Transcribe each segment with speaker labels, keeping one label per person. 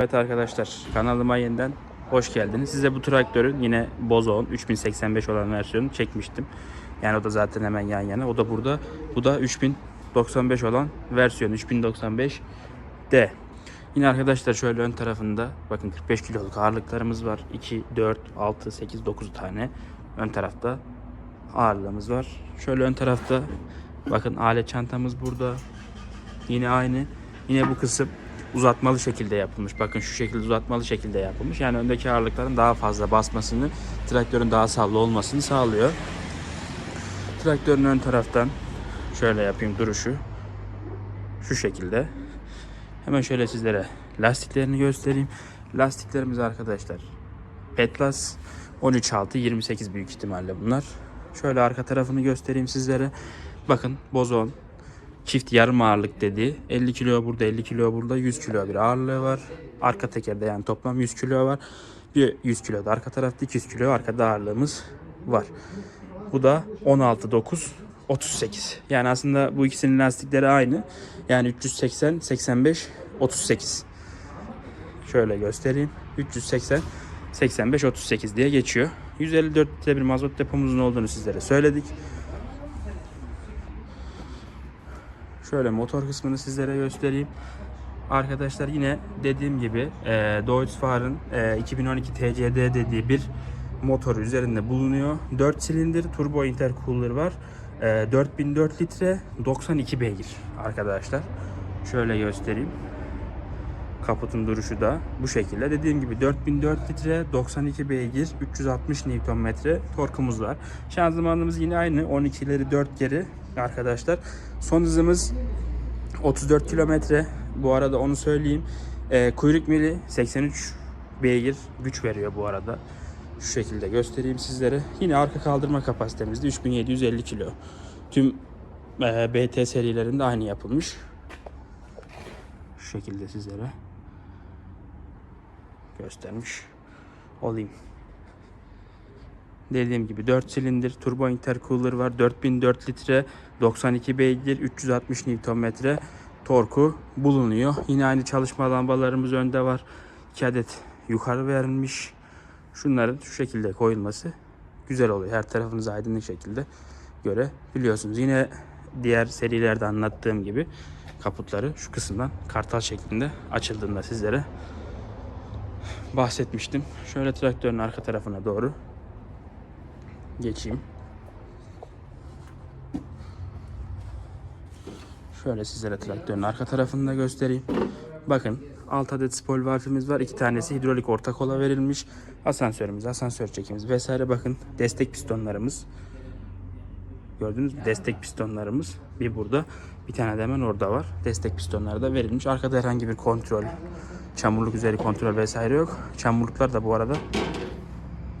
Speaker 1: Evet arkadaşlar kanalıma yeniden hoş geldiniz. Size bu traktörün yine Bozon 3085 olan versiyonu çekmiştim. Yani o da zaten hemen yan yana. O da burada. Bu da 3095 olan versiyon 3095 D. Yine arkadaşlar şöyle ön tarafında bakın 45 kiloluk ağırlıklarımız var. 2, 4, 6, 8, 9 tane ön tarafta ağırlığımız var. Şöyle ön tarafta bakın alet çantamız burada. Yine aynı. Yine bu kısım uzatmalı şekilde yapılmış. Bakın şu şekilde uzatmalı şekilde yapılmış. Yani öndeki ağırlıkların daha fazla basmasını, traktörün daha sallı olmasını sağlıyor. Traktörün ön taraftan şöyle yapayım duruşu. Şu şekilde. Hemen şöyle sizlere lastiklerini göstereyim. Lastiklerimiz arkadaşlar Petlas 13.6 28 büyük ihtimalle bunlar. Şöyle arka tarafını göstereyim sizlere. Bakın bozon çift yarım ağırlık dediği 50 kilo burada 50 kilo burada 100 kilo bir ağırlığı var. Arka tekerde yani toplam 100 kilo var. Bir 100 kilo da arka tarafta 200 kilo arkada ağırlığımız var. Bu da 16 9 38. Yani aslında bu ikisinin lastikleri aynı. Yani 380 85 38. Şöyle göstereyim. 380 85 38 diye geçiyor. 154 litre bir mazot depomuzun olduğunu sizlere söyledik. Şöyle motor kısmını sizlere göstereyim. Arkadaşlar yine dediğim gibi e, Deutz-Fahr'ın e, 2012 TCD dediği bir motor üzerinde bulunuyor. 4 silindir turbo intercooler var. E, 4004 litre 92 beygir arkadaşlar. Şöyle göstereyim. Kaputun duruşu da bu şekilde. Dediğim gibi 4004 litre 92 beygir 360 Nm torkumuz var. Şanzımanımız yine aynı 12'leri 4 geri arkadaşlar. Son hızımız 34 kilometre. Bu arada onu söyleyeyim. Ee, kuyruk mili 83 beygir güç veriyor bu arada. Şu şekilde göstereyim sizlere. Yine arka kaldırma kapasitemizde 3750 kilo. Tüm e, BT serilerinde aynı yapılmış. Şu şekilde sizlere göstermiş olayım. Dediğim gibi 4 silindir turbo intercooler var. 4004 litre 92 beygir 360 Nm torku bulunuyor. Yine aynı çalışma lambalarımız önde var. 2 adet yukarı verilmiş. Şunların şu şekilde koyulması güzel oluyor. Her tarafınız aydınlık şekilde görebiliyorsunuz. Yine diğer serilerde anlattığım gibi kaputları şu kısımdan kartal şeklinde açıldığında sizlere bahsetmiştim. Şöyle traktörün arka tarafına doğru geçeyim. Şöyle sizlere traktörün arka tarafını da göstereyim. Bakın 6 adet spol valfimiz var. 2 tanesi hidrolik orta kola verilmiş. Asansörümüz, asansör çekimiz vesaire. Bakın destek pistonlarımız. Gördünüz mü? Destek pistonlarımız bir burada. Bir tane de hemen orada var. Destek pistonları da verilmiş. Arkada herhangi bir kontrol, çamurluk üzeri kontrol vesaire yok. Çamurluklar da bu arada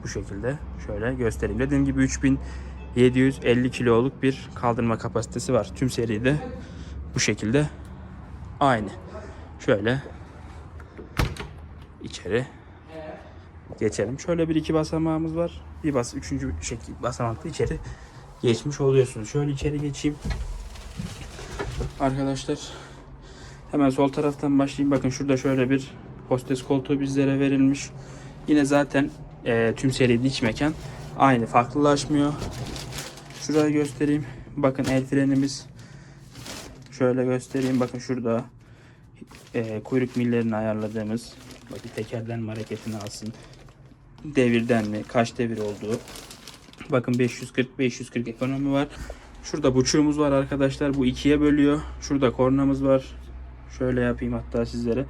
Speaker 1: bu şekilde şöyle göstereyim. Dediğim gibi 3750 kiloluk bir kaldırma kapasitesi var. Tüm seride bu şekilde aynı. Şöyle içeri geçelim. Şöyle bir iki basamağımız var. Bir bas üçüncü şekil basamakta içeri geçmiş oluyorsunuz. Şöyle içeri geçeyim. Arkadaşlar hemen sol taraftan başlayayım. Bakın şurada şöyle bir hostes koltuğu bizlere verilmiş. Yine zaten e, tüm seri iç mekan aynı farklılaşmıyor. Şurayı göstereyim. Bakın el frenimiz şöyle göstereyim. Bakın şurada e, kuyruk millerini ayarladığımız bakın tekerden hareketini alsın. Devirden mi? Kaç devir olduğu. Bakın 540 540 ekonomi var. Şurada buçuğumuz var arkadaşlar. Bu ikiye bölüyor. Şurada kornamız var. Şöyle yapayım hatta sizlere.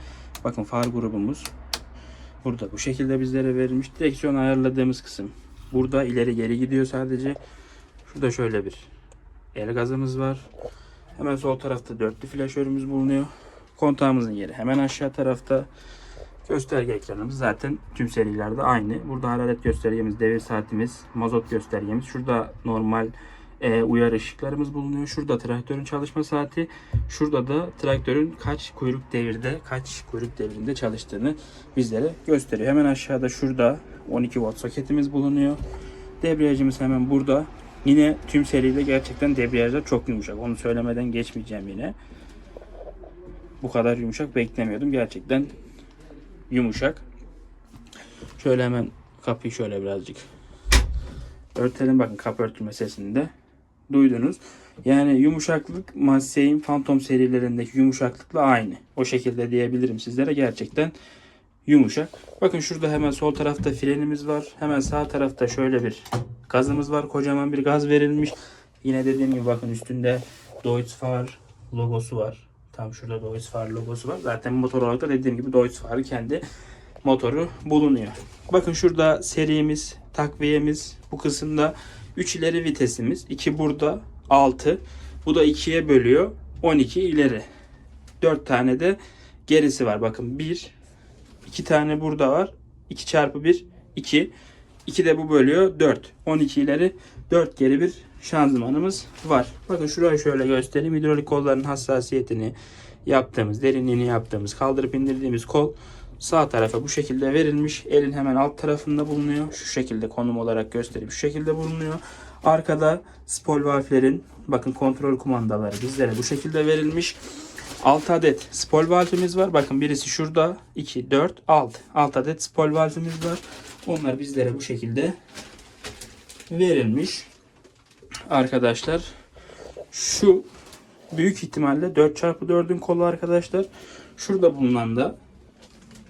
Speaker 1: Bakın far grubumuz. Burada bu şekilde bizlere verilmiş. Direksiyon ayarladığımız kısım. Burada ileri geri gidiyor sadece. Şurada şöyle bir el gazımız var. Hemen sol tarafta dörtlü flaşörümüz bulunuyor. Kontağımızın yeri hemen aşağı tarafta. Gösterge ekranımız zaten tüm serilerde aynı. Burada hararet göstergemiz, devir saatimiz, mazot göstergemiz. Şurada normal e, uyarı ışıklarımız bulunuyor. Şurada traktörün çalışma saati. Şurada da traktörün kaç kuyruk devirde, kaç kuyruk devrinde çalıştığını bizlere gösteriyor. Hemen aşağıda şurada 12 volt soketimiz bulunuyor. Debriyajımız hemen burada. Yine tüm seride gerçekten debriyajlar çok yumuşak. Onu söylemeden geçmeyeceğim yine. Bu kadar yumuşak beklemiyordum. Gerçekten yumuşak. Şöyle hemen kapıyı şöyle birazcık örtelim. Bakın kapı örtülme sesini de duydunuz. Yani yumuşaklık Massey'in Phantom serilerindeki yumuşaklıkla aynı. O şekilde diyebilirim sizlere. Gerçekten yumuşak. Bakın şurada hemen sol tarafta frenimiz var. Hemen sağ tarafta şöyle bir gazımız var. Kocaman bir gaz verilmiş. Yine dediğim gibi bakın üstünde Deutz-Fahr logosu var. Tam şurada Deutz-Fahr logosu var. Zaten motor olarak da dediğim gibi Deutz-Fahr'ın kendi motoru bulunuyor. Bakın şurada serimiz, takviyemiz bu kısımda 3 ileri vitesimiz. 2 burada 6. Bu da 2'ye bölüyor. 12 ileri. 4 tane de gerisi var. Bakın 1 2 tane burada var. 2 çarpı 1 2. 2 de bu bölüyor 4. 12 ileri 4 geri bir şanzımanımız var. Bakın şurayı şöyle göstereyim. Hidrolik kolların hassasiyetini yaptığımız, derinliğini yaptığımız, kaldırıp indirdiğimiz kol sağ tarafa bu şekilde verilmiş. Elin hemen alt tarafında bulunuyor. Şu şekilde konum olarak göstereyim. Şu şekilde bulunuyor. Arkada spol valflerin bakın kontrol kumandaları bizlere bu şekilde verilmiş. 6 adet spol valfimiz var. Bakın birisi şurada. 2, 4, 6. 6 adet spol valfimiz var. Onlar bizlere bu şekilde verilmiş. Arkadaşlar şu büyük ihtimalle 4x4'ün kolu arkadaşlar. Şurada bulunan da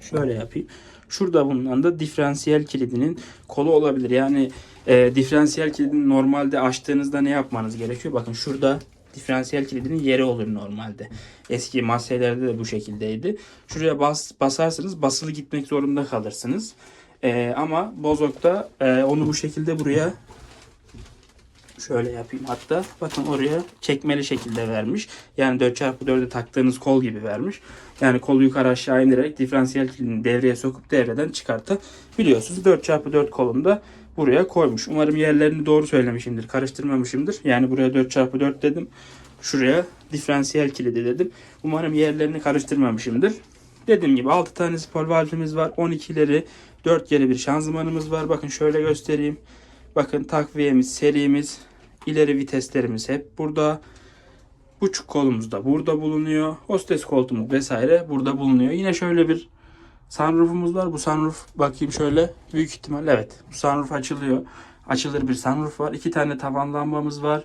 Speaker 1: şöyle yapayım. Şurada bulunan da diferansiyel kilidinin kolu olabilir. Yani e, diferansiyel kilidini normalde açtığınızda ne yapmanız gerekiyor? Bakın şurada diferansiyel kilidinin yeri olur normalde. Eski Massey'lerde de bu şekildeydi. Şuraya bas, basarsınız basılı gitmek zorunda kalırsınız. E, ama Bozok'ta e, onu bu şekilde buraya şöyle yapayım hatta. Bakın oraya çekmeli şekilde vermiş. Yani 4x4'e taktığınız kol gibi vermiş. Yani kolu yukarı aşağı indirerek diferansiyel kilidini devreye sokup devreden çıkartabiliyorsunuz. 4x4 kolunu da buraya koymuş. Umarım yerlerini doğru söylemişimdir. Karıştırmamışımdır. Yani buraya 4x4 dedim. Şuraya diferansiyel kilidi dedim. Umarım yerlerini karıştırmamışımdır. Dediğim gibi 6 tane spor valvimiz var. 12'leri 4 geri bir şanzımanımız var. Bakın şöyle göstereyim. Bakın takviyemiz, serimiz, ileri viteslerimiz hep burada. Buçuk kolumuz da burada bulunuyor. Hostes koltuğumuz vesaire burada bulunuyor. Yine şöyle bir sunroofumuz var. Bu sunroof bakayım şöyle. Büyük ihtimal evet. Bu sunroof açılıyor. Açılır bir sunroof var. İki tane tavan lambamız var.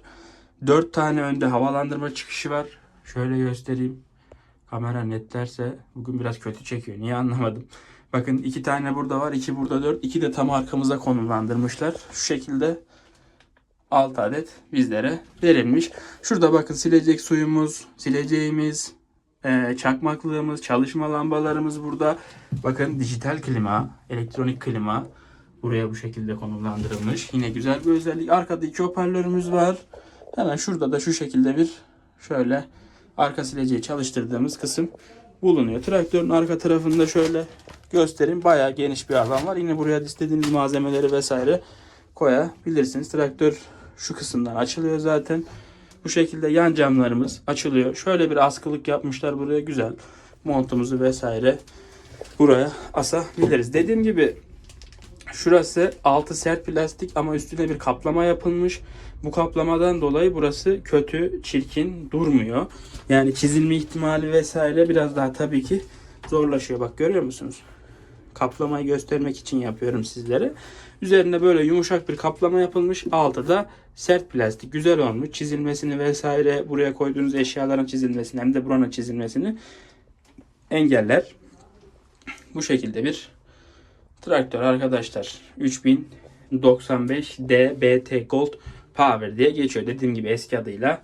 Speaker 1: Dört tane önde havalandırma çıkışı var. Şöyle göstereyim. Kamera netlerse bugün biraz kötü çekiyor. Niye anlamadım. Bakın iki tane burada var. iki burada dört. iki de tam arkamıza konumlandırmışlar. Şu şekilde 6 adet bizlere verilmiş. Şurada bakın silecek suyumuz, sileceğimiz, e, çakmaklığımız, çalışma lambalarımız burada. Bakın dijital klima, elektronik klima buraya bu şekilde konumlandırılmış. Yine güzel bir özellik. Arkada iki hoparlörümüz var. Hemen şurada da şu şekilde bir şöyle arka sileceği çalıştırdığımız kısım bulunuyor. Traktörün arka tarafında şöyle göstereyim. Bayağı geniş bir alan var. Yine buraya istediğiniz malzemeleri vesaire koyabilirsiniz. Traktör şu kısımdan açılıyor zaten. Bu şekilde yan camlarımız açılıyor. Şöyle bir askılık yapmışlar buraya güzel. Montumuzu vesaire buraya asabiliriz. Dediğim gibi şurası altı sert plastik ama üstüne bir kaplama yapılmış. Bu kaplamadan dolayı burası kötü, çirkin durmuyor. Yani çizilme ihtimali vesaire biraz daha tabii ki zorlaşıyor. Bak görüyor musunuz? Kaplamayı göstermek için yapıyorum sizlere. Üzerinde böyle yumuşak bir kaplama yapılmış. Altı da sert plastik. Güzel olmuş. Çizilmesini vesaire buraya koyduğunuz eşyaların çizilmesini hem de buranın çizilmesini engeller. Bu şekilde bir traktör arkadaşlar. 3095 DBT Gold Power diye geçiyor. Dediğim gibi eski adıyla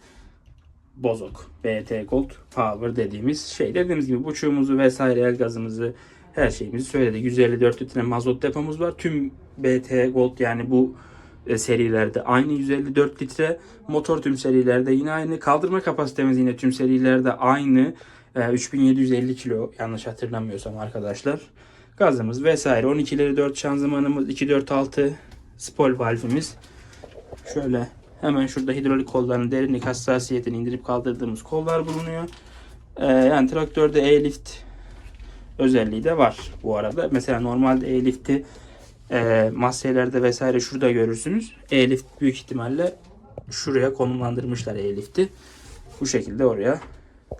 Speaker 1: Bozok BT Gold Power dediğimiz şey. Dediğimiz gibi buçuğumuzu vesaire el gazımızı her şeyimizi söyledi. 154 litre mazot depomuz var. Tüm BT Gold yani bu e, serilerde aynı 154 litre. Motor tüm serilerde yine aynı. Kaldırma kapasitemiz yine tüm serilerde aynı. E, 3750 kilo yanlış hatırlamıyorsam arkadaşlar. Gazımız vesaire. 12'leri 4 şanzımanımız 246 spol valfimiz. Şöyle hemen şurada hidrolik kolların derinlik hassasiyetini indirip kaldırdığımız kollar bulunuyor. E, yani traktörde e-lift özelliği de var bu arada. Mesela normalde e-lifti e, maskelerde vesaire şurada görürsünüz. E-lift büyük ihtimalle şuraya konumlandırmışlar e-lifti. Bu şekilde oraya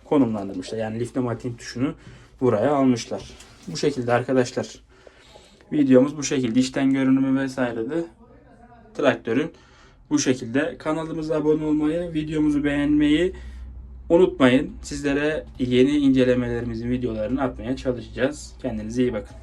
Speaker 1: konumlandırmışlar. Yani lift matin tuşunu buraya almışlar. Bu şekilde arkadaşlar. Videomuz bu şekilde. İçten görünümü vesaire de traktörün bu şekilde. Kanalımıza abone olmayı, videomuzu beğenmeyi unutmayın. Sizlere yeni incelemelerimizin videolarını atmaya çalışacağız. Kendinize iyi bakın.